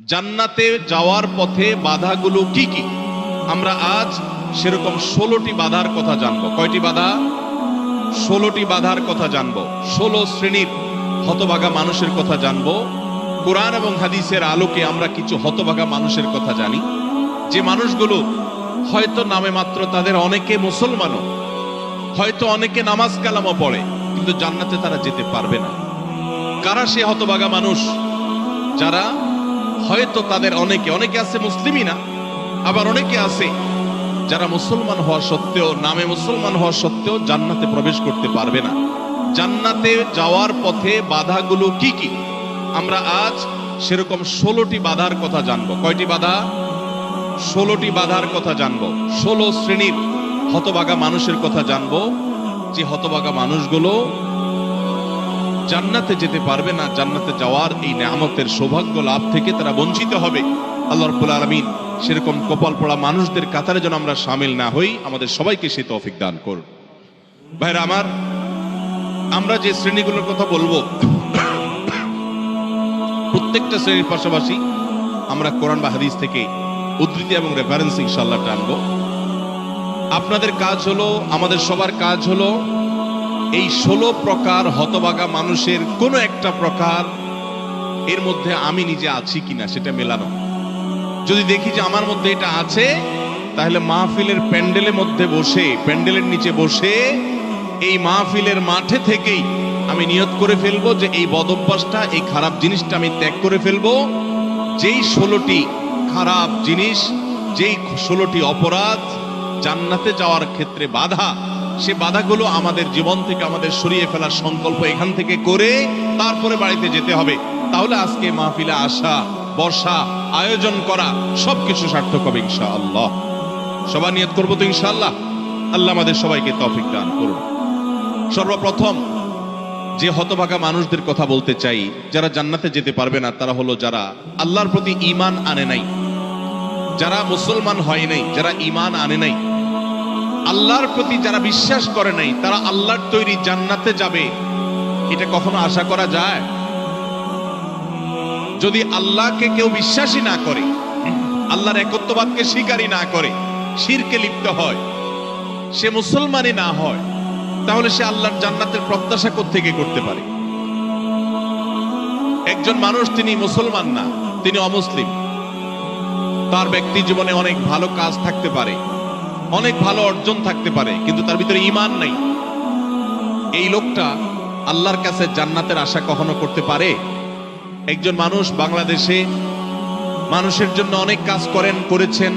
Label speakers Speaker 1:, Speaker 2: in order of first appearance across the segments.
Speaker 1: জান্নাতে যাওয়ার পথে বাধাগুলো কি কি? আমরা আজ সেরকম ষোলোটি বাধার কথা জানব। কয়টি বাধা? ষোলোটি বাধার কথা জানব। ষোলো শ্রেণির হতভাগা মানুষের কথা জানব। কোরআন এবং হাদিসের আলোকে আমরা কিছু হতভাগা মানুষের কথা জানি। যে মানুষগুলো হয়তো নামে মাত্র তাদের অনেকে মুসলমানও, হয়তো অনেকে নামাজ কালামও পড়ে, কিন্তু জান্নাতে তারা যেতে পারবে না। কারা সে হতভাগা মানুষ? যারা হয়তো তাদের অনেকে অনেকে আছে মুসলিমই না, আবার অনেকে আছে যারা মুসলমান হওয়া সত্ত্বেও, নামে মুসলমান হওয়া সত্ত্বেও জান্নাতে প্রবেশ করতে পারবে না। জান্নাতে যাওয়ার পথে বাধাগুলো কি কি? আমরা আজ সেরকম ষোলোটি বাধার কথা জানব। কয়টি বাধা? ষোলোটি বাধার কথা জানব। ষোলো শ্রেণির হতবাগা মানুষের কথা জানব। যে হতবাগা মানুষগুলো জান্নাতে যেতে পারবে না, জান্নাতে যাওয়ার এই নেয়ামতের সৌভাগ্য লাভ থেকে তারা বঞ্চিত হবে। আল্লাহ রাব্বুল আলামিন সেরকম কপাল পড়া মানুষদের কাতারে যেন আমরা সামিল না হই, আমাদের সবাইকে সে তৌফিক দান করুন। ভাইরা আমার, আমরা যে শ্রেণীগুলোর কথা বলব, প্রত্যেকটা শ্রেণির পাশাপাশি আমরা কোরআন বা হাদিস থেকে উদ্ধৃতি এবং রেফারেন্স ইনশাল্লাহ টানবো। আপনাদের কাজ হলো, আমাদের সবার কাজ হলো এই ষোলো প্রকার হতবাগা মানুষের কোনো একটা প্রকার এর মধ্যে আমি নিজে আছি কিনা সেটা মেলানো। যদি দেখি যে আমার মধ্যে এটা আছে, তাহলে মাহফিলের প্যান্ডেলের মধ্যে বসে, প্যান্ডেলের নিচে বসে এই মাহফিলের মাঠে থেকেই আমি নিয়ত করে ফেলব যে এই বদভ্যাসটা, এই খারাপ জিনিসটা আমি ত্যাগ করে ফেলব। যেই ষোলোটি খারাপ জিনিস, যেই ষোলোটি অপরাধ জান্নাতে যাওয়ার ক্ষেত্রে বাধা সে বাধাগুলো আমাদের জীবন থেকে আমাদের সরিয়ে ফেলার সংকল্প এখান থেকে করে তারপরে বাড়িতে যেতে হবে। তাহলে আজকে মাহফিলে আসা বর্ষা আয়োজন করা সবকিছু সার্থক হবে ইনশাআল্লাহ। সবার নিয়ত করব তো ইনশাআল্লাহ। আল্লাহ আমাদের সবাইকে তফিক দান করুন। সর্বপ্রথম যে হতভাগা মানুষদের কথা বলতে চাই, যারা জান্নাতে যেতে পারবে না, তারা হলো যারা আল্লাহর প্রতি ঈমান আনে নাই, যারা মুসলমান হয় নাই, যারা ঈমান আনে নাই আল্লাহর প্রতি যারা বিশ্বাস করে নাই, তারা আল্লাহর তৈরি জান্নাতে যাবে। এটা কখনো আশা করা যায়? যদি আল্লাহকে কেউ বিশ্বাসই না করে, আল্লাহর একত্ববাদকে স্বীকারই না করে, শিরকে লিপ্ত হয়, সে মুসলমানই না হয়, তাহলে সে আল্লাহর জান্নাতের প্রত্যাশা থেকে করতে পারে? একজন মানুষ তিনি মুসলমান না, তিনি অমুসলিম। তার ব্যক্তি জীবনে অনেক ভালো কাজ থাকতে পারে। অনেক ভালো অর্জন থাকতে পারে, কিন্তু তার ভিতরে ইমান নেই। এই লোকটা আল্লাহর কাছে জান্নাতের আশা কখনো করতে পারে? একজন মানুষ বাংলাদেশে মানুষের জন্য অনেক কাজ করেন, করেছেন।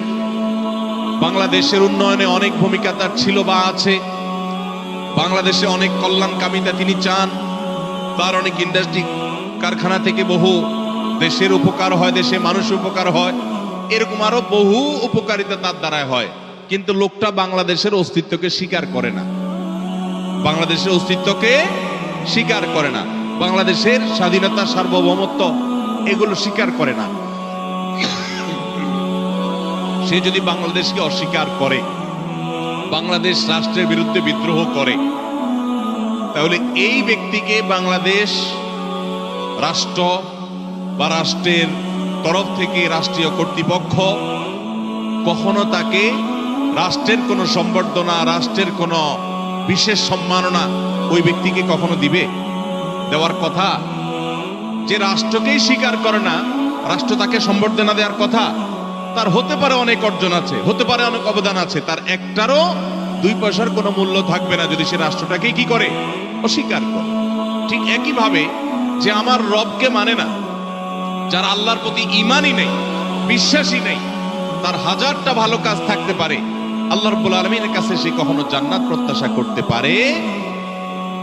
Speaker 1: বাংলাদেশের উন্নয়নে অনেক ভূমিকা তার ছিল বা আছে। বাংলাদেশে অনেক কল্যাণ কামিতা তিনি চান। তার অনেক ইন্ডাস্ট্রি কারখানা থেকে বহু দেশের উপকার হয়, দেশে মানুষ উপকার হয়। এরকম আরও বহু উপকারিতা তার দ্বারায় হয়। কিন্তু লোকটা বাংলাদেশের অস্তিত্বকে স্বীকার করে না। বাংলাদেশের অস্তিত্বকে স্বীকার করে না। বাংলাদেশের স্বাধীনতা, সার্বভৌমত্ব এগুলো স্বীকার করে না। সে যদি বাংলাদেশকে অস্বীকার করে, বাংলাদেশ রাষ্ট্রের বিরুদ্ধে বিদ্রোহ করে, তাহলে এই ব্যক্তিকে বাংলাদেশ রাষ্ট্র বা রাষ্ট্রের তরফ থেকে রাষ্ট্রীয় কর্তৃপক্ষ কখনো তাকে রাষ্ট্রের কোনো সম্বর্ধনা, রাষ্ট্রের কোনো বিশেষ সম্মাননা ওই ব্যক্তিকে কখনো দিবে? দেওয়ার কথা, যে রাষ্ট্রকেই স্বীকার করে না, রাষ্ট্র তাকে সম্বর্ধনা দেওয়ার কথা, তার হতে পারে অনেক অর্জন আছে, হতে পারে অনেক অবদান আছে, তার একটারও দুই পয়সার কোনো মূল্য থাকবে না যদি সে রাষ্ট্রটাকেই কি করে? অস্বীকার করে। ঠিক একইভাবে যে আমার রবকে মানে না, যার আল্লাহর প্রতি ইমানই নেই, বিশ্বাসই নেই, তার হাজারটা ভালো কাজ থাকতে পারে আল্লাহ রব্বুল আলমীর কাছে সে কখনো জান্নাত প্রত্যাশা করতে পারে?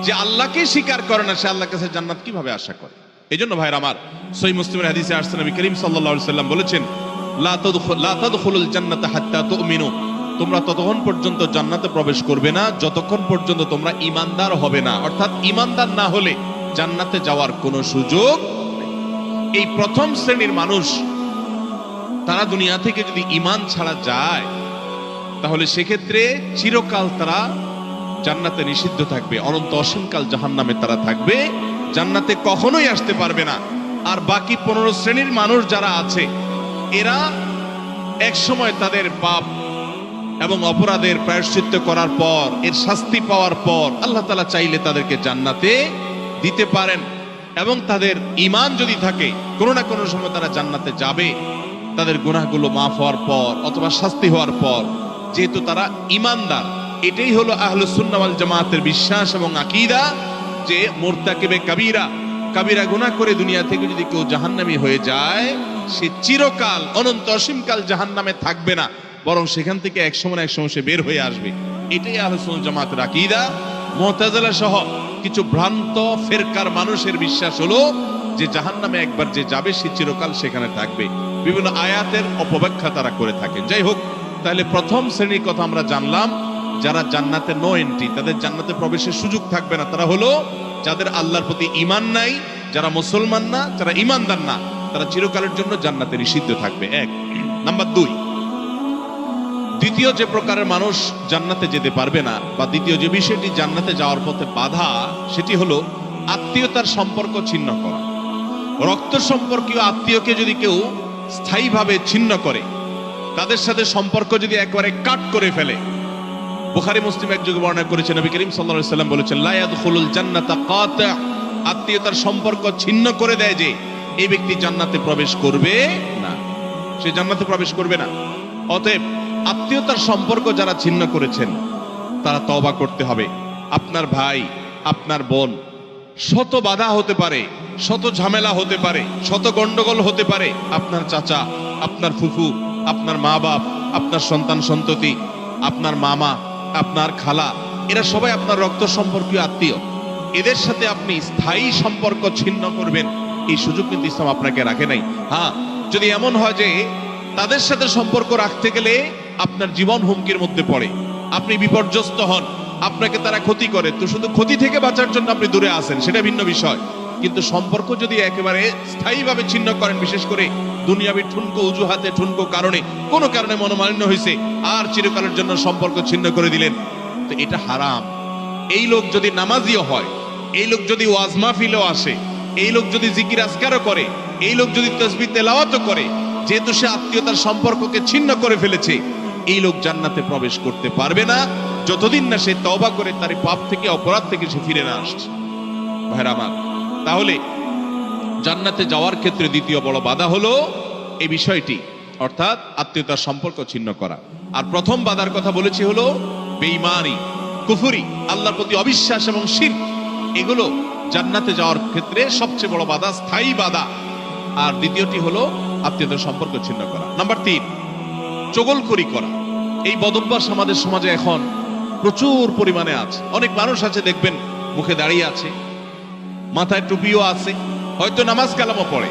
Speaker 1: যে আল্লাহকে স্বীকার করে না, সে আল্লাহর কাছে জান্নাত কীভাবে আশা করে? এই জন্য ভাইয়ের আমার সই মুসলিমের হাদিসে আসছে, নবী করিম সাল্লাল্লাহু সাল্লাম বলেছেন, লা তাদখুল লা তাদখুলুল জান্নাতা হাত্তা তুমিনু। তোমরা ততক্ষণ পর্যন্ত জান্নাতে প্রবেশ করবে না, যতক্ষণ পর্যন্ত তোমরা ইমানদার হবে না। অর্থাৎ ইমানদার না হলে জান্নাতে যাওয়ার কোনো সুযোগ এই প্রথম শ্রেণির মানুষ, তারা দুনিয়া থেকে যদি ইমান ছাড়া যায় তাহলে সেক্ষেত্রে চিরকাল তারা জান্নাতে নিষিদ্ধ থাকবে। অনন্ত অসীমকাল জাহান্নামে তারা থাকবে। জান্নাতে কখনোই আসতে পারবে না। আর বাকি পনেরো শ্রেণির মানুষ যারা আছে, এরা এক সময় তাদের পাপ এবং অপরাধের প্রায়শ্চিত্ত করার পর, এর শাস্তি পাওয়ার পর আল্লাহ তালা চাইলে তাদেরকে জান্নাতে দিতে পারেন এবং তাদের ইমান যদি থাকে, কোনো না কোনো সময় তারা জান্নাতে যাবে। তাদের গুনাহগুলো মাফ হওয়ার পর অথবা শাস্তি হওয়ার পর যেহেতু তারা ইমানদার, এটাই হলো আহলুস সুন্নাহ ওয়াল জামাতের বিশ্বাস এবং আকীদা যে মোরতাকিবে কাবীরা, কাবিরা গুনাহ করে দুনিয়া থেকে যদি কেউ জাহান্নামী হয়ে যায়, সে চিরকাল, অনন্ত অসীমকাল জাহান্নামে থাকবে না, বরং সেখান থেকে এক সময় এক সময় সে বের হয়ে আসবে। এটাই আহলুস জামাতের আকীদা। মুতাজিলা সহ কিছু ভ্রান্ত ফেরকার মানুষের বিশ্বাস হলো যে জাহান্নামে একবার যে যাবে, সে চিরকাল সেখানে থাকবে। বিভিন্ন আয়াতের অপব্যাখ্যা তারা করে থাকে যাই হোক তাহলে প্রথম শ্রেণির কথা আমরা জানলাম, যারা জান্নাতে নো এন্ট্রি তাদের জান্নাতে প্রবেশের সুযোগ থাকবে না। তারা হলো যাদের আল্লাহর প্রতি ইমান নাই, যারা মুসলমান না, যারা ইমানদার না, তারা চিরকালের জন্য জান্নাতে নিষিদ্ধ থাকবে। এক। নাম্বার দুই, দ্বিতীয় যে প্রকারের মানুষ জান্নাতে যেতে পারবে না, বা দ্বিতীয় যে বিষয়টি জান্নাতে যাওয়ার পথে বাধা, সেটি হলো আত্মীয়তার সম্পর্ক ছিন্ন করা। রক্ত সম্পর্কীয় আত্মীয়কে যদি কেউ স্থায়ীভাবে ছিন্ন করে তাদের সাথে সম্পর্ক যদি একবারে কাট করে ফেলে। বুখারী, মুসলিম এক যুগে বর্ণনা করেছেন নবী করিম আলাইহি সাল্লাম বলেছেন, লা ইয়াদখুলুল জান্নাতা কাতা। আত্মীয়তার সম্পর্ক ছিন্ন করে দেয় যে, এই ব্যক্তি জান্নাতে প্রবেশ করবে না। সে জান্নাতে প্রবেশ করবে না। অতএব আত্মীয়তার সম্পর্ক যারা ছিন্ন করেছেন, তারা তওবা করতে হবে। আপনার ভাই, আপনার বোন, শত বাধা হতে পারে, শত ঝামেলা হতে পারে, শত গন্ডগোল হতে পারে। আপনার চাচা, আপনার ফুফু আপনার মা বাপ আপনার সন্তান সন্ততি, আপনার মামা, আপনার খালা, এরা সবাই আপনার রক্ত সম্পর্কীয় আত্মীয়। এদের সাথে আপনি স্থায়ী সম্পর্ক ছিন্ন করবেন। এই সুযোগ কিন্তু ইসলাম আপনাকে রাখে নাই। হ্যাঁ যদি এমন হয় যে তাদের সাথে সম্পর্ক রাখতে গেলে আপনার জীবন হুমকির মধ্যে পড়ে। আপনি বিপর্যস্ত হন, আপনাকে তারা ক্ষতি করে। তো শুধু ক্ষতি থেকে বাঁচার জন্য আপনি দূরে আসেন সেটা ভিন্ন বিষয়। কিন্তু সম্পর্ক যদি একেবারে স্থায়ীভাবে ছিন্ন করেন, বিশেষ করে দুনিয়াবি ঠুনকো অজুহাতে, ঠুনকো কারণে, কোনো কারণে মনোমালিন্য হয়েছে। আর চিরকালের জন্য সম্পর্ক ছিন্ন করে দিলেন। তো এটা হারাম। এই লোক যদি নামাজিও হয়, এই লোক যদি ওয়াজ মাহফিলেও আসে, এই লোক যদি জিকির আজকারও করে, এই লোক যদি তসবি তেলাওয়াতও করে, যেহেতু সে আত্মীয়তার সম্পর্ককে ছিন্ন করে ফেলেছে, এই লোক জান্নাতে প্রবেশ করতে পারবে না। যতদিন না সে তওবা করে, তার পাপ থেকে, অপরাধ থেকে সে ফিরে না আসছে। ভাইরা আমার, তাহলে জান্নাতে যাওয়ার ক্ষেত্রে দ্বিতীয় বড় বাধা হলো এই বিষয়টি, অর্থাৎ আত্মীয়তার সম্পর্ক ছিন্ন করা। আর প্রথম বাধার কথা বলেছি হলো বেঈমানি, কুফুরি, আল্লাহর প্রতি অবিশ্বাস এবং শির এগুলো জান্নাতে যাওয়ার ক্ষেত্রে সবচেয়ে বড় বাধা, স্থায়ী বাধা। আর দ্বিতীয়টি হলো আত্মীয়তার সম্পর্ক ছিন্ন করা। নাম্বার তিন, চগলখড়ি করা। এই বদভ্যাস আমাদের সমাজে এখন প্রচুর পরিমাণে আছে। অনেক মানুষ আছে, দেখবেন, মুখে দাঁড়িয়ে আছে, মাথায় টুপিও আছে হয়তো নামাজ কালামও পড়ে।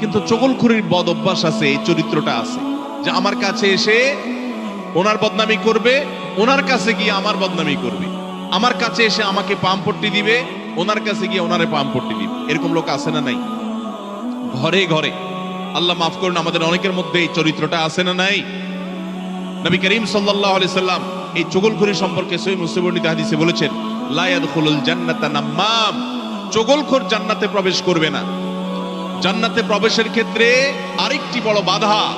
Speaker 1: কিন্তু চগলখড়ির বদ অভ্যাস আছে, এই চরিত্রটা আছে। যে আমার কাছে এসে ওনার বদনামি করবে, ওনার কাছে গিয়ে আমার বদনামি করবে। আমার কাছে এসে আমাকে পাম পট্টি দিবে, ওনার কাছে গিয়ে ওনারে পাম পট্টি দিবে। এরকম লোক আছে না নাই? ঘরে ঘরে। আল্লাহ মাফ করুন, আমাদের অনেকের মধ্যে এই চরিত্রটা আছে না নাই? নবী করিম সাল্লাল্লাহু আলাইহি সাল্লাম এই চগলখড়ি সম্পর্কে সহিহ মুসলিম হাদিসে বলেছেন, লা ইয়াদখুলুল জান্নাতা নাম্মাম। চগলখোর জান্নাতে প্রবেশ করবে না। জান্নাতে প্রবেশের ক্ষেত্রে আরেকটি বড় বাধা,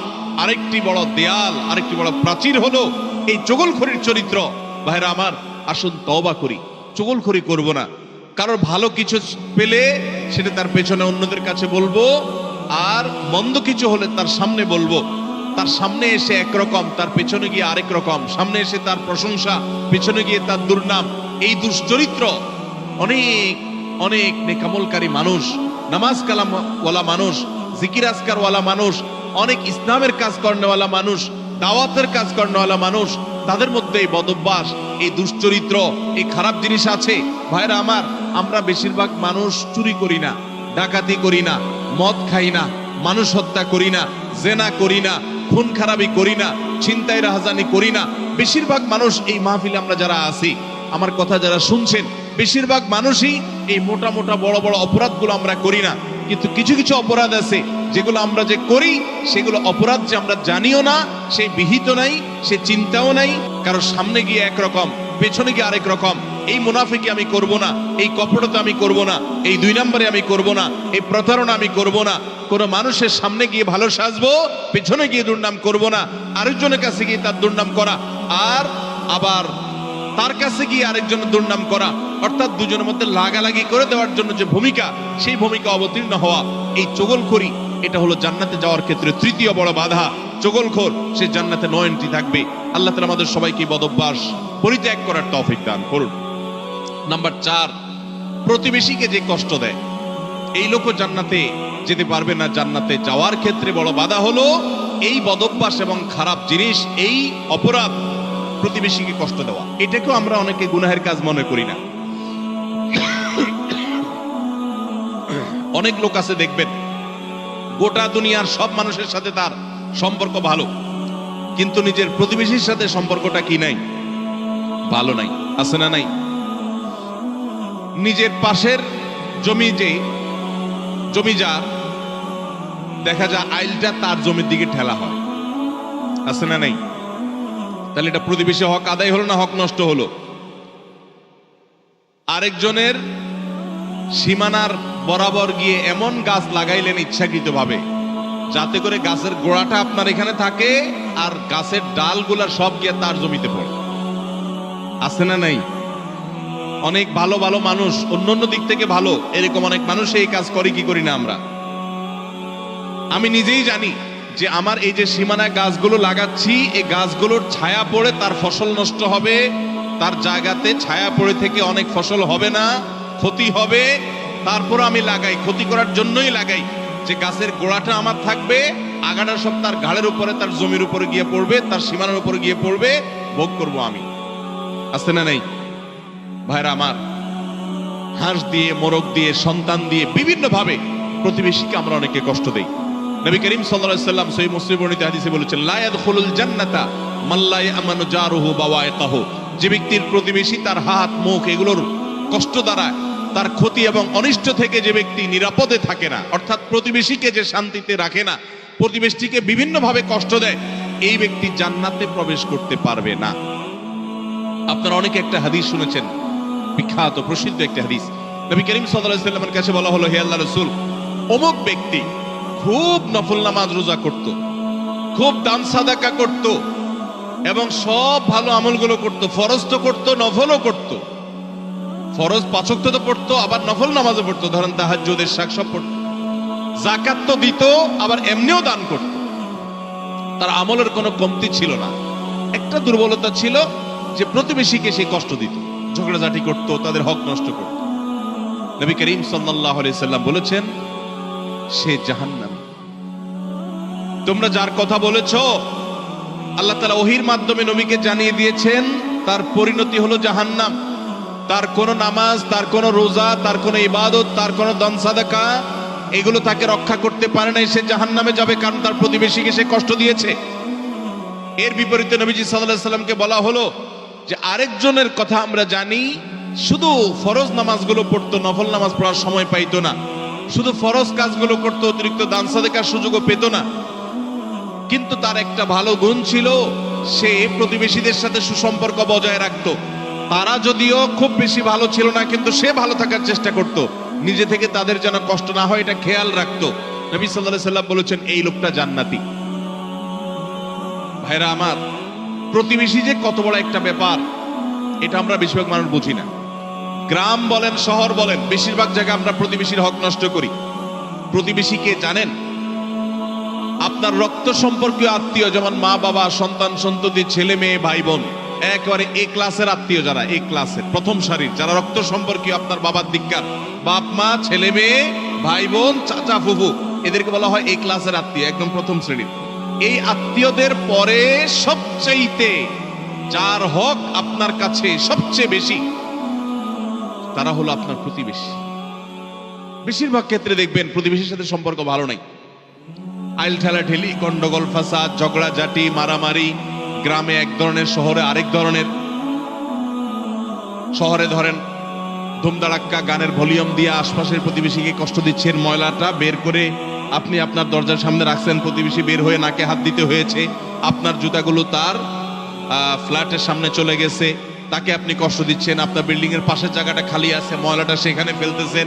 Speaker 1: আরেকটি বড় দেয়াল, আরেকটি বড় প্রাচীর হলো এই চগলখড়ির চরিত্র। ভাইরা আমার, আসুন তওবা করি। চগলখড়ি করব না। কারোর ভালো কিছু পেলে সেটা তার পেছনে অন্যদের কাছে বলব, আর মন্দ কিছু হলে তার সামনে বলব। তার সামনে এসে একরকম, তার পেছনে গিয়ে আরেক রকম। সামনে এসে তার প্রশংসা, পেছনে গিয়ে তার দুর্নাম। এই দুশ্চরিত্র অনেক অনেক নেকামলকারী মানুষ, নামাজ কালাম ওয়ালা মানুষ, জিকির আজকার ওয়ালা মানুষ, অনেক ইসলামের কাজ করেনওয়ালা মানুষ, দাওয়াতের কাজ করেনওয়ালা মানুষ, তাদের মধ্যে এই বদভ্যাস, এই দুশ্চরিত্র, এই খারাপ জিনিস আছে। ভাইরা আমার, আমরা বেশিরভাগ মানুষ চুরি করি না, ডাকাতি করি না, মদ খাই না, মানুষ হত্যা করি না, জেনা করি না, খুন খারাপি করি না, ছিনতাই রাহাজানি করি না। বেশিরভাগ মানুষ এই মাহফিলে আমরা যারা আছি, আমার কথা যারা শুনছেন, বেশিরভাগ মানুষই এই মোটা মোটা বড় বড় অপরাধগুলো আমরা করি না। কিন্তু কিছু কিছু অপরাধ আছে, যেগুলো আমরা যে করি, সেগুলো অপরাধ যে আমরা জানিও না, সে বিহিত নাই, সে চিন্তাও নাই কারও সামনে গিয়ে একরকম, পেছনে গিয়ে আরেক রকম। এই মুনাফিকে আমি করব না, এই কপটতা আমি করব না, এই দুই নম্বরে আমি করব না, এই প্রতারণা আমি করব না। কোনো মানুষের সামনে গিয়ে ভালো সাজবো, পেছনে গিয়ে দুর্নাম করব না, আরেকজনের কাছে গিয়ে তার দুর্নাম করা, আর আবার তার কাছে গিয়ে আরেকজনের দুর্নাম করা, অর্থাৎ দুজনের মধ্যে লাগালাগি করে দেওয়ার জন্য যে ভূমিকা, সেই ভূমিকা অবতীর্ণ হওয়া এই চগলখড়ি, এটা হলো জান্নাতে যাওয়ার ক্ষেত্রে তৃতীয় বড় বাধা। চগলখোর সে জান্নাতে নয় এন্ট্রি থাকবে। আল্লাহ তালা আমাদের সবাইকে বদভ্যাস পরিত্যাগ করার তৌফিক দান করুন। নাম্বার চার, প্রতিবেশীকে যে কষ্ট দেয়, এই লোক জান্নাতে যেতে পারবে না জান্নাতে যাওয়ার ক্ষেত্রে বড় বাধা হলো, এই বদভ্যাস এবং খারাপ জিনিস, এই অপরাধ প্রতিবেশীকে কষ্ট দেওয়া। এটাকেও আমরা অনেকে গুনাহের কাজ মনে করি না। অনেক লোক আছে, দেখবেন, গোটা দুনিয়ার সব মানুষের সাথে তার সম্পর্ক ভালো, কিন্তু নিজের প্রতিবেশীর সাথে সম্পর্কটা কি নাই? ভালো নাই। আছে না নাই? নিজের পাশের জমি যে, জমি যা দেখা যায় আইলটা তার জমির দিকে ঠেলা হয়। আছে না নাই? তাহলে এটা প্রতিবেশী হক আদায় হলো না হক নষ্ট হলো? আরেকজনের সীমানার বরাবর গিয়ে এমন গাছ লাগাইলেন ইচ্ছাকৃতভাবে, যাতে করে গাছের গোড়াটা আপনার এখানে থাকে আর গাছের ডালগুলা সব গিয়ে তার জমিতে পড়ে। আছে না নাই? অনেক ভালো ভালো মানুষ, অন্য অন্য দিক থেকে ভালো, এরকম অনেক মানুষ এই কাজ করে, কি করি না আমরা? আমি নিজেই জানি যে আমার এই যে সীমানায় গাছগুলো লাগাচ্ছি, এই গাছগুলোর ছায়া পড়ে তার ফসল নষ্ট হবে। তার জায়গাতে ছায়া পড়ে থেকে অনেক ফসল হবে না, ক্ষতি হবে। তারপর আমি লাগাই, ক্ষতি করার জন্যই লাগাই। যে গাছের গোড়াটা আমার থাকবে, আগাটা সব তার ঘাড়ের উপরে, তার জমির উপরে গিয়ে পড়বে, তার সীমানার উপরে গিয়ে পড়বে, ভোগ করব আমি। আসতে না নেই? ভাইরা আমার, হাঁস দিয়ে, মোরগ দিয়ে, সন্তান দিয়ে, বিভিন্নভাবে প্রতিবেশীকে আমরা অনেকে কষ্ট দেই। নবী করিম সাল্লাম সহিহ মুসলিম হাদিসে বলেছেন, লা ইয়াদখুলুল জান্নাতা মাল্লা ইয়ামানু জারুহু বাওয়াইকাহু। যে ব্যক্তির প্রতিবেশী তার হাত, মুখ এগুলোর কষ্ট দ্বারা তার ক্ষতি এবং অনিষ্ট থেকে যে ব্যক্তি নিরাপদে থাকে না, অর্থাৎ প্রতিবেশীকে যে শান্তিতে রাখে না, প্রতিবেশীকে বিভিন্নভাবে কষ্ট দেয়, এই ব্যক্তি জান্নাতে প্রবেশ করতে পারবে না। আপনারা অনেকে একটা হাদিস শুনেছেন, বিখ্যাত, প্রসিদ্ধ একটা হাদিস। নবী করিম সাল্লামের কাছে বলা হলো, হে আল্লাহ রসুল, অমুক ব্যক্তি খুব নফল নামাজ রোজা করত, খুব দান সাদাকা করত, এবং সব ভালো আমলগুলো করত, ফরজ তো করত, নফলও করত। ফরজ পাচক তো পড়তো, আবার নফল নামাজও পড়তো, ধরেন তাহাজ্জুদের শাক সব পড়তো। জাকাত তো দিত, আবার এমনিও দান করত। তার আমলের কোনো কমতি ছিল না। একটা দুর্বলতা ছিল যে প্রতিবেশীকে সে কষ্ট দিত, ঝগড়াঝাটি করত, তাদের হক নষ্ট করত। নবী করিম আলাইহি সাল্লাম বলেছেন সে জাহান্নাম। তোমরা যার কথা বলেছ, আল্লাহ তাআলা ওহির মাধ্যমে নবীকে জানিয়ে দিয়েছেন, তার পরিণতি হলো জাহান্নাম। তার কোনো নামাজ, তার কোনো রোজা, তার কোনো ইবাদত, তার কোনো দান সাদাকা, এগুলো তাকে রক্ষা করতে পারে নাই, সে জাহান্নামে যাবে কারণ তার প্রতিবেশীকে সে কষ্ট দিয়েছে। এর বিপরীতে নবীজি সাল্লামকে বলা হলো যে, আরেকজনের কথা আমরা জানি, শুধু ফরজ নামাজগুলো পড়তো, নফল নামাজ পড়ার সময় পাইতো না। শুধু ফরজ কাজগুলো করতো, অতিরিক্ত দান সাদেকার সুযোগও পেত না। কিন্তু তার একটা ভালো গুণ ছিল, সে প্রতিবেশীদের সাথে সুসম্পর্ক বজায় রাখতো। তারা যদিও খুব বেশি ভালো ছিল না, কিন্তু সে ভালো থাকার চেষ্টা করত। নিজে থেকে তাদের যেন কষ্ট না হয়, এটা খেয়াল রাখতো। নবী আলাইহি সাল্লাম বলেছেন, এই লোকটা জান্নাতি। ভাইরা আমার, প্রতিবেশী যে কত বড় একটা ব্যাপার, এটা আমরা বেশিরভাগ মানুষ বুঝি না। গ্রাম বলেন, শহর বলেন, বেশিরভাগ জায়গায় আমরা প্রতিবেশীর হক নষ্ট করি। প্রতিবেশীকে জানেন? আপনার রক্ত সম্পর্কীয় আত্মীয়, যেমন মা, বাবা, সন্তান, সন্ততি, ছেলে, মেয়ে, ভাই, বোন, একেবারে এ ক্লাসের আত্মীয় যারা, এ ক্লাসের, প্রথম সারির, যারা রক্ত সম্পর্কীয় আপনার বাবার দিককার, বাপ, মা, ছেলে, মেয়ে, ভাই, বোন, চাচা, ফুফু, এদেরকে বলা হয় এ ক্লাসের আত্মীয়, একদম প্রথম শ্রেণির। এই আত্মীয়দের পরে সবচেয়েতে যার হক আপনার কাছে সবচেয়ে বেশি তারা হলো আপনার প্রতিবেশী। বেশিরভাগ ক্ষেত্রে দেখবেন প্রতিবেশীর সাথে সম্পর্ক ভালো নাই। আইল ঠেলা ঠেলি, গন্ডগোল, ফাসাদ, ঝগড়া জাটি মারামারি, গ্রামে এক ধরনের, শহরে আরেক ধরনের। শহরে ধরেন ধুমদাড়াক্কা গানের ভলিউম দিয়ে আশপাশের প্রতিবেশীকে কষ্ট দিচ্ছেন ময়লাটা বের করে আপনি আপনার দরজার সামনে রাখছেন, প্রতিবেশী বের হয়ে নাকে হাত দিতে হয়েছে। আপনার জুতাগুলো তার ফ্ল্যাটের সামনে চলে গেছে। তাকে আপনি কষ্ট দিচ্ছেন, আপনার বিল্ডিং এর পাশের জায়গাটা খালি আছে, ময়লাটা সেখানে ফেলতেছেন,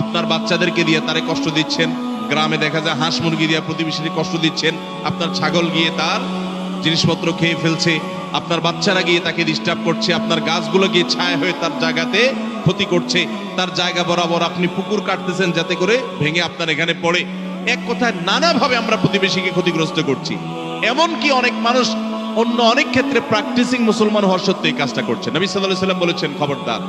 Speaker 1: আপনার বাচ্চাদেরকে দিয়ে তারে কষ্ট দিচ্ছেন, গ্রামে দেখা যায় হাঁস মুরগি দিয়ে প্রতিবেশীকে কষ্ট দিচ্ছেন, আপনার ছাগল গিয়ে তার জিনিসপত্র খেয়ে ফেলছে, আপনার বাচ্চারা গিয়ে তাকে ডিস্টার্ব করছে, আপনার গাছগুলো গিয়ে ছায়া হয়ে তার জায়গাতে ক্ষতি করছে, তার জায়গা বরাবর আপনি পুকুর কাটতেছেন যাতে করে ভেঙে আপনার এখানে পড়ে। এক কথায় নানাভাবে আমরা প্রতিবেশীকে ক্ষতিগ্রস্ত করছি। এমনকি অনেক মানুষ অন্য অনেক ক্ষেত্রে প্র্যাকটিসিং মুসলমান হওয়ার সত্ত্বেও এই কাজটা করছে। নবী সাল্লাহ সাল্লাম বলেছেন, খবরদার,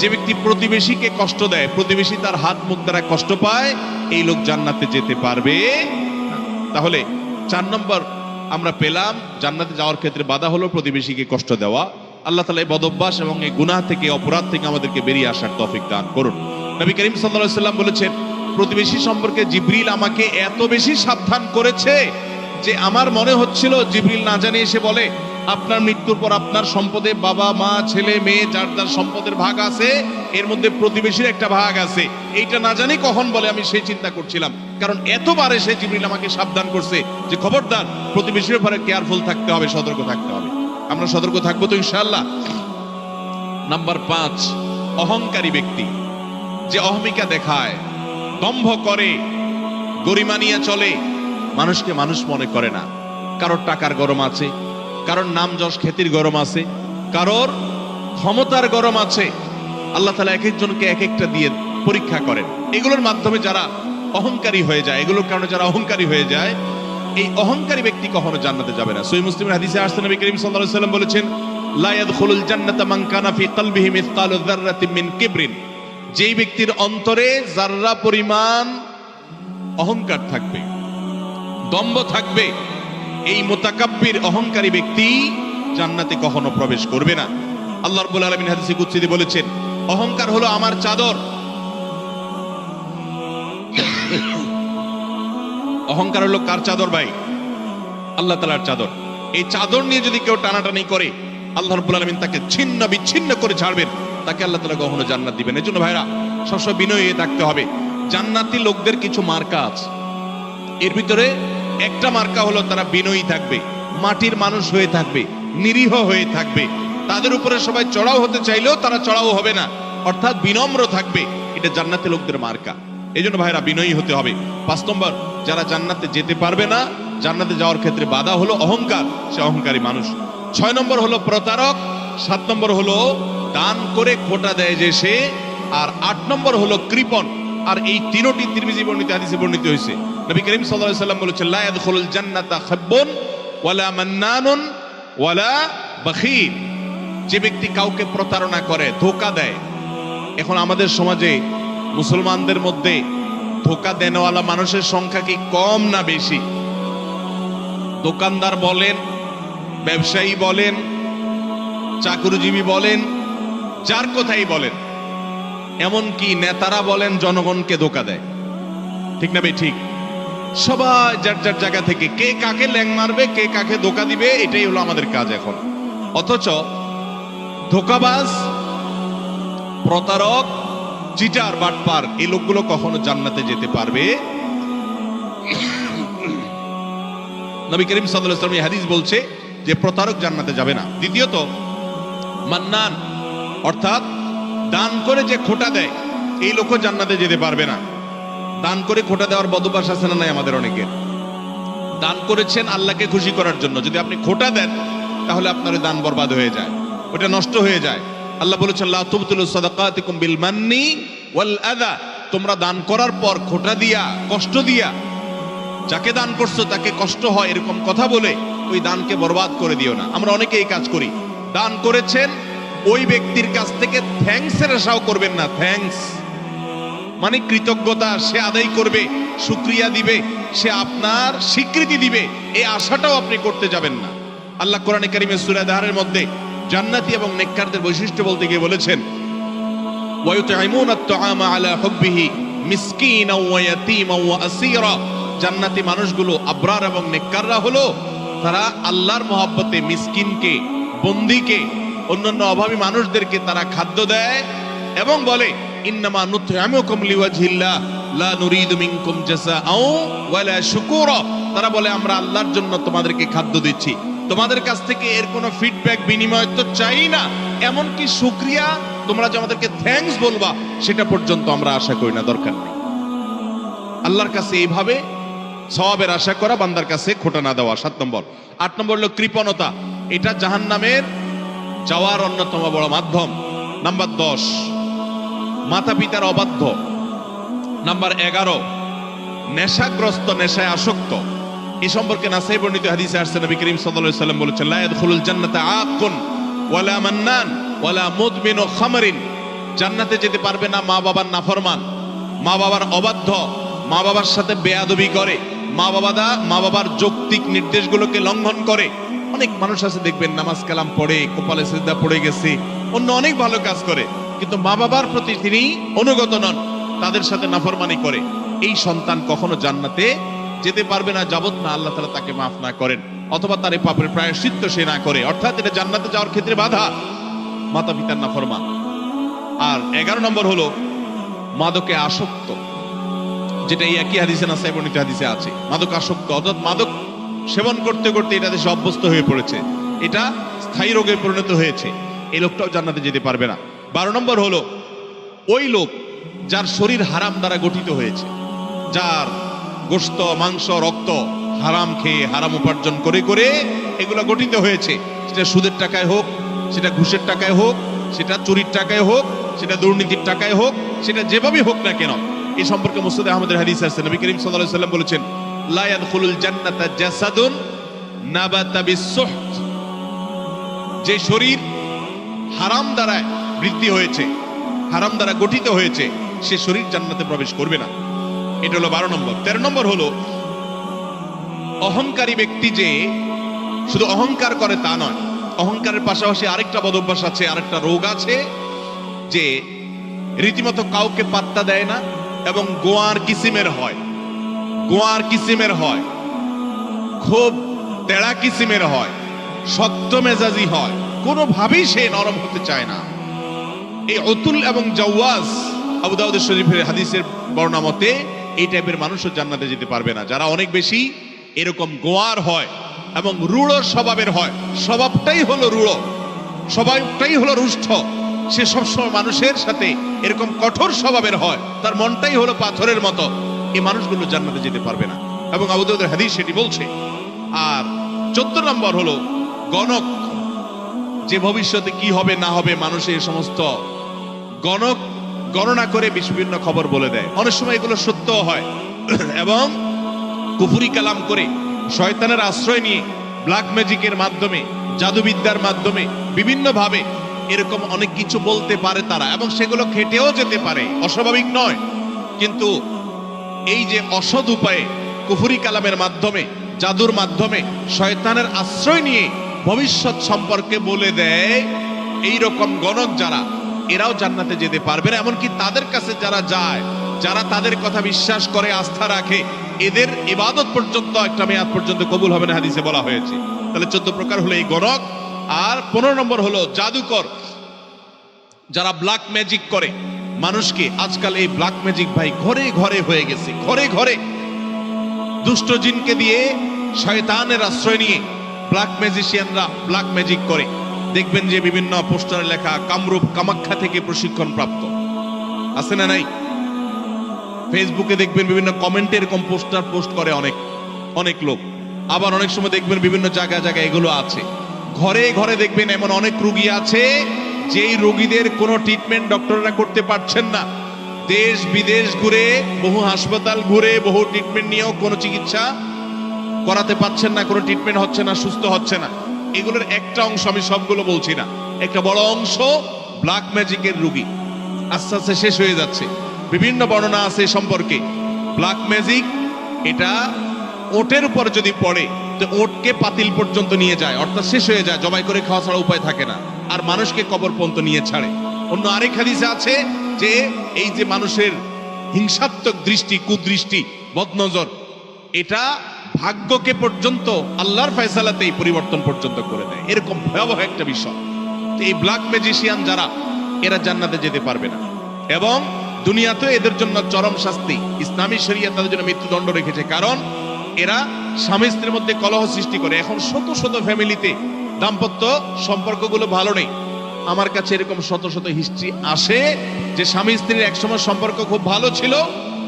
Speaker 1: যে ব্যক্তি প্রতিবেশীকে কষ্ট দেয়, প্রতিবেশী তার হাত মুখ দ্বারা কষ্ট পায়, এই লোক জান্নাতে যেতে পারবে। তাহলে চার নম্বর আমরা পেলাম, জান্নাতে যাওয়ার ক্ষেত্রে বাধা হলো প্রতিবেশীকে কষ্ট দেওয়া। আল্লাহ তালা এই বদভ্যাস এবং এই গুনাহ থেকে, অপরাধ থেকে আমাদেরকে বেরিয়ে আসার তৌফিক দান করুন। নবী করিম সাল্লাল্লাহু সাল্লাম বলেছেন, প্রতিবেশী সম্পর্কে জিবরিল আমাকে এত বেশি সাবধান করেছে যে আমার মনে হচ্ছিল, জিবরিল না জানি এসে বলে, আপনার মৃত্যুর পর আপনার সম্পদে বাবা, মা, ছেলে, মেয়ে, যার যার সম্পদের ভাগ আছে, এর মধ্যে প্রতিবেশীর একটা ভাগ আছে। এইটা না জানি কখন বলে আমি সেই চিন্তা করছিলাম। কারণ এতবার এসে জিবরিল আমাকে সাবধান করছে যে, খবরদার, প্রতিবেশীর ব্যাপারে কেয়ারফুল থাকতে হবে, সতর্ক থাকতে হবে। আমরা সতর্ক থাকব তো ইনশাআল্লাহ। নাম্বার পাঁচ, অহংকারী ব্যক্তি। যে অহমিকা দেখায়, দম্ভ করে, গরিমা নিয়ে চলে মানুষকে মানুষ মনে করে না। কারোর টাকার গরম আছে, কারোর নাম যশ খ্যাতির গরম আছে, কারোর ক্ষমতার গরম আছে। আল্লাহ তালা এক একজনকে এক একটা দিয়ে পরীক্ষা করেন। এগুলোর মাধ্যমে যারা অহংকারী হয়ে যায়, এগুলোর কারণে যারা অহংকারী হয়ে যায়, এই অহংকারী ব্যক্তি কখনো জান্নাতে যাবে না। সই মুসলিমের হাদিসে আসতে নবী করিম আলাইহি সাল্লাম বলেছেন, লা ইয়াদখুলুল জান্নাতা মান ফি কলবিহি মিন কিবরিন। যেই ব্যক্তির অন্তরে যাররা পরিমাণ অহংকার থাকবে দম্ভ থাকবে। এই মোতাকাব্বির অহংকারী ব্যক্তি জান্নাতে কখনো প্রবেশ করবে না। আল্লাহ রাব্বুল আলামিন হাদিসে কুদসিতে বলেছেন, অহংকার হলো আমার চাদর। অহংকার হলো কার চাদর ভাই? আল্লাহ তালার চাদর। এই চাদর নিয়ে যদি কেউ টানাটানি করে, আল্লাহ রাব্বুল আলামিন তাকে ছিন্ন বিচ্ছিন্ন করে ছাড়বেন। তাকে আল্লাহ তালা কখনো জান্নাত দিবেন এই জন্য ভাইরা সবসময় বিনয়ী থাকতে হবে। জান্নাতি লোকদের কিছু মার্কা আছে। এর ভিতরে একটা মার্কা হলো তারা বিনয়ী থাকবে, মাটির মানুষ হয়ে থাকবে, নিরীহ হয়ে থাকবে। তাদের উপরে সবাই চড়াও হতে চাইলেও তারা চড়াও হবে না। অর্থাৎ বিনম্র থাকবে, এটা জান্নাতে লোকদের মার্কা। এই জন্য ভাইরা বিনয়ী হতে হবে। পাঁচ নম্বর, যারা জান্নাতে যেতে পারবে না, জান্নাতে যাওয়ার ক্ষেত্রে বাধা হলো অহংকার, সে অহংকারী মানুষ। ছয় নম্বর হলো প্রতারক, সাত নম্বর হলো দান করে খোটা দেয় যে সে, আর আট নম্বর হলো কৃপন আর এই তিনটি তিরমিজি বর্ণিত, হাদিসে বর্ণিত হয়েছে। নবী করিম সাল্লাম বলেছেন, লা জান্নাতা খাব্বুন ওয়ালা মান্নানুন ওয়ালা যে ব্যক্তি কাউকে প্রতারণা করে, ধোকা দেয়, এখন আমাদের সমাজে মুসলমানদের মধ্যে ধোকা দেনওয়ালা মানুষের সংখ্যা কি কম না বেশি? দোকানদার বলেন, ব্যবসায়ী বলেন, চাকরিজীবী বলেন, যার কথাই বলেন, এমনকি নেতারা বলেন, জনগণকে ধোকা দেয়। ঠিক না ভাই, ঠিক? সবাই যার যার জায়গা থেকে কে কাকে ল্যাং মারবে, কে কাকে ধোকা দিবে, এটাই হলো আমাদের কাজ এখন। অথচ ধোকাবাজ, প্রতারক, চিটার, বাটপার, এই লোকগুলো কখনো জান্নাতে যেতে পারবে। নবী করিম আলাইহি হাদিস বলছে যে প্রতারক জান্নাতে যাবে না। দ্বিতীয়ত, মান্নান, অর্থাৎ দান করে যে খোটা দেয়, এই লোকও জান্নাতে যেতে পারবে না। দান করে খোটা দেওয়ার বদবাস আছে না নাই আমাদের অনেকে দান করেছেন আল্লাহকে খুশি করার জন্য। যদি আপনি খোটা দেন, তাহলে আপনার দান বরবাদ হয়ে যায়। ওটা নষ্ট হয়ে যায়। আল্লাহ বলেছেন, লা তুবতিলু সাদাকাতিকুম বিল মান্নি ওয়াল আযা। তোমরা দান করার পর খোটা দিয়া, কষ্ট দিয়া, যাকে দান করছ তাকে কষ্ট হয় এরকম কথা বলে ওই দানকে বরবাদ করে দিও না। আমরা অনেকে এই কাজ করি। দান করেছেন, ওই ব্যক্তির কাছ থেকে থ্যাঙ্কস এর আশাও করবেন না। থ্যাঙ্কস মানে কৃতজ্ঞতা সে আদায় করবে সুক্রিয়া দিবে, সে আপনার স্বীকৃতি দিবে এই আশাটাও আপনি করতে যাবেন না। আল্লাহ কোরআনে কারিমের সুরাদাহারের মধ্যে জান্নাতি এবং নেককারদের বৈশিষ্ট্য বলতে গিয়ে বলেছেন জান্নাতি মানুষগুলো আব্রার এবং নেককাররা হলো তারা আল্লাহর মহাব্বতে মিসকিনকে, বন্দিকে, অন্যান্য অভাবী মানুষদেরকে তারা খাদ্য দেয় এবং বলে ইন্নামা নুতআমুকুম লিওয়াজহিল্লাহ, লা নুরিদু মিনকুম জাযাআও ওয়ালা শুকুরা। তারা বলে, আমরা আল্লাহর জন্য তোমাদেরকে খাদ্য দিচ্ছি। তোমাদের কাছ থেকে এর কোনো ফিডব্যাক বিনিময় তো চাই না। এমনকি শুক্রিয়া, তোমরা যে আমাদেরকে থ্যাঙ্কস বলবা, সেটা পর্যন্ত আমরা আশা করি না, দরকার নেই। আল্লাহর কাছে এইভাবে সওয়াবের আশা করা, বান্দার কাছে খোটা না দেওয়া। সাত নম্বর। আট নম্বর হলো কৃপণতা। এটা জাহান্নামের যাওয়ার অন্যতম বড় মাধ্যম। নাম্বার দশ। মাতা পিতার অবাধ্য। নাম্বার এগারো, নেশাগ্রস্ত নেশায় আসক্ত। এই সম্পর্কে নাসাই বর্ণিত হাদিসে আসছে, নবী করিম সাল্লাল্লাহু সাল্লাম বলেছেন, লা ইয়াদখুলুল জান্নাতা আকুন ওয়ালা মান্নান ওয়ালা মুদমিনু খামরিন। জান্নাতে যেতে পারবে না মা বাবার নাফরমান। মা বাবার অবাধ্য, মা বাবার সাথে বেয়াদবি করে। মা বাবাদা মা বাবার যৌক্তিক নির্দেশগুলোকে লঙ্ঘন করে। অনেক মানুষ আছে, দেখবেন নামাজ কালাম পড়ে, কপালে সিদ্ধা পড়ে গেছে। অন্য অনেক ভালো কাজ করে। কিন্তু মা বাবার প্রতি তিনি অনুগত নন, তাদের সাথে নাফরমানি করে। এই সন্তান কখনো জান্নাতে যেতে পারবে না যাবত না আল্লাহ তালা তাকে মাফ না করেন, অথবা তার এই পাপের প্রায়শ্চিত্ত সে না করে। অর্থাৎ এটা জান্নাতে যাওয়ার ক্ষেত্রে বাধা। মাতা পিতার নাফরমান। আর এগারো নম্বর হলো মাদকে আসক্ত, যেটা এই একই হাদিসে না সাইবনিত হাদিসে আছে। মাদক আসক্ত, অর্থাৎ মাদক সেবন করতে করতে এটা দেশে অভ্যস্ত হয়ে পড়েছে। এটা স্থায়ী রোগে পরিণত হয়েছে। এই লোকটাও জান্নাতে যেতে পারবে না। বারো নম্বর হলো, ওই লোক যার শরীর হারাম দ্বারা গঠিত হয়েছে, যার গোস্ত মাংস, রক্ত হারাম খেয়ে হারাম উপার্জন করে করে এগুলো গঠিত হয়েছে। সেটা সুদের টাকায় হোক, সেটা ঘুষের টাকায় হোক, সেটা চুরির টাকায় হোক, সেটা দুর্নীতির টাকায় হোক, সেটা যেভাবেই হোক না কেন এই সম্পর্কে মুস্তাদ আহমদের হাদিস আছে। নবী করিম আলাইহি সাল্লাম বলেছেন, লা ইয়াদখুলুল জান্নাতা জাসাদুন বিসুহত। যে শরীর হারাম দ্বারা বৃদ্ধি হয়েছে, হারাম দ্বারা গঠিত হয়েছে, সে শরীর জান্নাতে প্রবেশ করবে না। এটা হলো বারো নম্বর। তেরো নম্বর হলো, অহংকারী ব্যক্তি যে, শুধু অহংকার করে তা নয়, অহংকারের পাশাপাশি আরেকটা বদভ্যাস আছে, আরেকটা রোগ আছে, যে রীতিমতো কাউকে পাত্তা দেয় না এবং গোয়ার কিসিমের হয়, গোয়ার কিসিমের হয় খুব তেড়া কিসিমের হয় শক্ত মেজাজি হয়, কোনোভাবেই সে নরম হতে চায় না। এই অতুল এবং জওয়াজ আবু দাউদের শরীফের হাদিসের বর্ণনা মতে এই টাইপের মানুষও জান্নাতে যেতে পারবে না। যারা অনেক বেশি এরকম গোয়ার হয় এবং রূঢ় স্বভাবের হয়, স্বভাবটাই হলো রূঢ়, স্বভাবটাই হলো রুষ্ট সে সবসময় মানুষের সাথে এরকম কঠোর স্বভাবের হয়, তার মনটাই হলো পাথরের মতো। এই মানুষগুলো জান্নাতে যেতে পারবে না। এবং আবু দাউদের হাদিস সেটি বলছে, আর চোদ্দ নম্বর হলো, গণক, যে ভবিষ্যতে কি হবে না হবে মানুষের সমস্ত গণক গণনা করে বিভিন্ন খবর বলে দেয়। অনেক সময় এগুলো সত্য হয়। এবং কুফুরি কালাম করে শয়তানের আশ্রয় নিয়ে ব্ল্যাক ম্যাজিকের মাধ্যমে, জাদুবিদ্যার মাধ্যমে বিভিন্ন ভাবে এরকম অনেক কিছু বলতে পারে তারা এবং সেগুলো খেটেও যেতে পারে। অস্বাভাবিক নয়। কিন্তু এই যে অসৎ উপায়ে কুফুরি কালামের মাধ্যমে, জাদুর মাধ্যমে শয়তানের আশ্রয় নিয়ে ভবিষ্যৎ সম্পর্কে বলে দেয় এই রকম গণক যারা এরাও জান্নাতে যেতে পারবে না। এমনকি তাদের কাছে যারা যায়, যারা তাদের কথা বিশ্বাস করে, আস্থা রাখে, এদের ইবাদত পর্যন্ত, একটা মেয়াদ পর্যন্ত কবুল হবে না হাদিসে বলা হয়েছে। তাহলে চোদ্দ প্রকার হলো এই গণক। আর পনেরো নম্বর হলো জাদুকর। যারা ব্ল্যাক ম্যাজিক করে, মানুষকে আজকাল এই ব্ল্যাক ম্যাজিক ভাই ঘরে ঘরে হয়ে গেছে, ঘরে ঘরে। দুষ্ট জিনকে দিয়ে শয়তানের আশ্রয় নিয়ে ব্ল্যাক ম্যাজিশিয়ানরা ব্ল্যাক ম্যাজিক করে। দেখবেন যে বিভিন্ন পোস্টারে লেখা কামরূপ কামাখ্যা থেকে প্রশিক্ষণ প্রাপ্ত। আছে না নাই? ফেসবুকে দেখবেন বিভিন্ন কমেন্টে এরকম পোস্টার পোস্ট করে অনেক অনেক লোক। আবার অনেক সময় দেখবেন বিভিন্ন জায়গায় জায়গায় এগুলো আছে। ঘরে ঘরে দেখবেন এমন অনেক রুগী আছে, যেই রোগীদের কোনো ট্রিটমেন্ট ডক্টররা করতে পারছেন না। দেশ বিদেশ ঘুরে, বহু হাসপাতাল ঘুরে, বহু ট্রিটমেন্ট নিয়েও কোনো চিকিৎসা করাতে পারছেন না, কোনো ট্রিটমেন্ট হচ্ছে না, সুস্থ হচ্ছে না। এগুলোর একটা অংশ আমি সবগুলো বলছি না। একটা বড় অংশ ব্ল্যাক ম্যাজিকের রুগী। আস্তে আস্তে শেষ হয়ে যাচ্ছে। বিভিন্ন বর্ণনা আছে সম্পর্কে। ব্ল্যাক ম্যাজিক এটা ওটের উপর যদি পড়ে, তো ওটকে পাতিল পর্যন্ত নিয়ে যায়, অর্থাৎ শেষ হয়ে যায়, জবাই করে খাওয়া ছাড়া উপায় থাকে না। আর মানুষকে কবর পর্যন্ত নিয়ে ছাড়ে। অন্য আরেক হাদিসে আছে যে এই যে মানুষের হিংসাত্মক দৃষ্টি, কুদৃষ্টি, বদনজর, এটা ভাগ্যকে পর্যন্ত, আল্লাহর ফয়সালাতেই পরিবর্তন পর্যন্ত করে দেয়। এরকম ভয়াবহ একটা বিষয়। তো এই ব্ল্যাক ম্যাজিশিয়ান যারা, এরা জান্নাতে যেতে পারবে না। এবং দুনিয়াতে এদের জন্য চরম শাস্তি। ইসলামী শরিয়া তাদের জন্য মৃত্যুদণ্ড রেখেছে। কারণ এরা স্বামী স্ত্রীর মধ্যে কলহ সৃষ্টি করে। এখন শত শত ফ্যামিলিতে দাম্পত্য সম্পর্কগুলো ভালো নেই। আমার কাছে এরকম শত শত হিস্ট্রি আসে যে স্বামী স্ত্রীর একসময় সম্পর্ক খুব ভালো ছিল।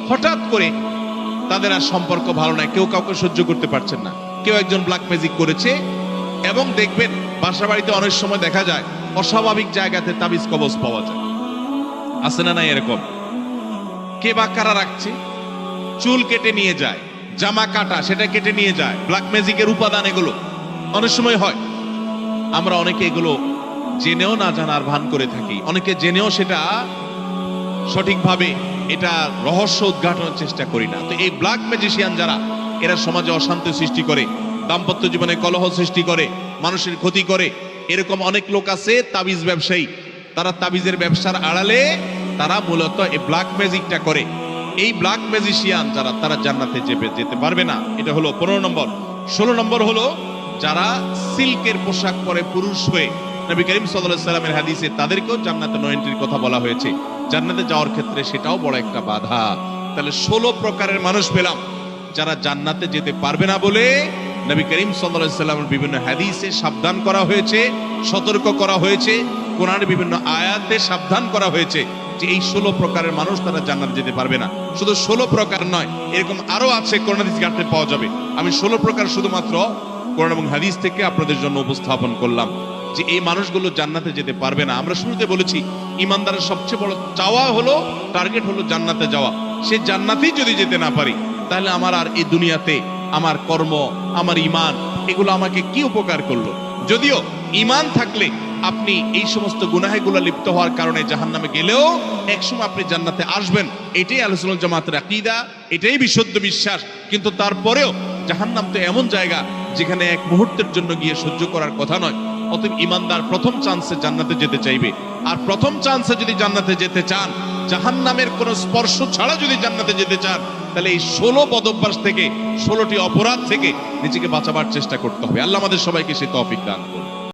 Speaker 1: হঠাৎ করে তাদের আর সম্পর্ক ভালো নাই। কেউ কাউকে সহ্য করতে পারছেন না। কেউ একজন ব্ল্যাক ম্যাজিক করেছে এবং দেখবেন বাসা বাড়িতে অনেক সময় দেখা যায়, অস্বাভাবিক জায়গাতে তাবিজ কবজ পাওয়া যায়। আছে না নাই এরকম? কে বা কারা রাখছে? চুল কেটে নিয়ে যায়, জামা কাটা, সেটা কেটে নিয়ে যায় ব্ল্যাক ম্যাজিকের উপাদান এগুলো। অনেক সময় হয়, আমরা অনেকে এগুলো জেনেও না জানার ভান করে থাকি। অনেকে জেনেও সেটা সঠিকভাবে এটা রহস্য উদ্ঘাটনের চেষ্টা করি না। তো এই ব্ল্যাক ম্যাজিশিয়ান যারা, এরা সমাজে অশান্তি সৃষ্টি করে, দাম্পত্য জীবনে কলহ সৃষ্টি করে, মানুষের ক্ষতি করে, এরকম অনেক লোক আছে, তাবিজ ব্যবসায়ী। তারা তাবিজের ব্যবসার আড়ালে তারা মূলত এই ব্ল্যাক ম্যাজিকটা করে। এই ব্ল্যাক ম্যাজিশিয়ান যারা, তারা জান্নাতে যেতে যেতে পারবে না। এটা হলো পনেরো নম্বর। ষোলো নম্বর হলো, যারা সিল্কের পোশাক পরে পুরুষ হয়ে নবী করিম সাল্লাল্লাহু সাল্লামের হাদিসে তাদেরকেও জান্নাতে নো এন্ট্রির কথা বলা হয়েছে। জান্নাতে যাওয়ার ক্ষেত্রে সেটাও বড় একটা বাধা। তাহলে ষোলো প্রকারের মানুষ পেলাম, যারা জান্নাতে যেতে পারবে না বলে নবী করিম সাল্লাল্লাহু সাল্লামের বিভিন্ন হাদিসে সাবধান করা হয়েছে, সতর্ক করা হয়েছে, কোরআনের বিভিন্ন আয়াতে সাবধান করা হয়েছে যে এই ষোলো প্রকারের মানুষ তারা জান্নাত যেতে পারবে না। শুধু ষোলো প্রকার নয়, এরকম আরও আছে কোরআন হাদিস পাওয়া যাবে। আমি ষোলো প্রকার শুধুমাত্র কোরআন এবং হাদিস থেকে আপনাদের জন্য উপস্থাপন করলাম। যে এই মানুষগুলো জান্নাতে যেতে পারবে না। আমরা শুরুতে বলেছি, ইমানদারের সবচেয়ে বড় চাওয়া হলো, টার্গেট হলো জান্নাতে যাওয়া। সে জান্নাতেই যদি যেতে না পারি, তাহলে আমার আর এই দুনিয়াতে আমার কর্ম, আমার ইমান, এগুলো আমাকে কি উপকার করল? যদিও ইমান থাকলে আপনি এই সমস্ত গুনাহেগুলো লিপ্ত হওয়ার কারণে জাহান্নামে গেলেও একসময় আপনি জান্নাতে আসবেন। এটাই আলোচনা জামাতের আকিদা, এটাই বিশুদ্ধ বিশ্বাস। কিন্তু তারপরেও জাহান্নাম তো এমন জায়গা যেখানে এক মুহূর্তের জন্য গিয়ে সহ্য করার কথা নয়। অতএব ইমানদার প্রথম চান্সে জান্নাতে যেতে চাইবে। আর প্রথম চান্সে যদি জান্নাতে যেতে চান, জাহান্নামের কোন স্পর্শ ছাড়া যদি জান্নাতে যেতে চান, তাহলে এই ষোলো পদভ্যাস থেকে, ষোলোটি অপরাধ থেকে নিজেকে বাঁচাবার চেষ্টা করতে হবে। আল্লাহ আমাদের সবাইকে সে তৌফিক দান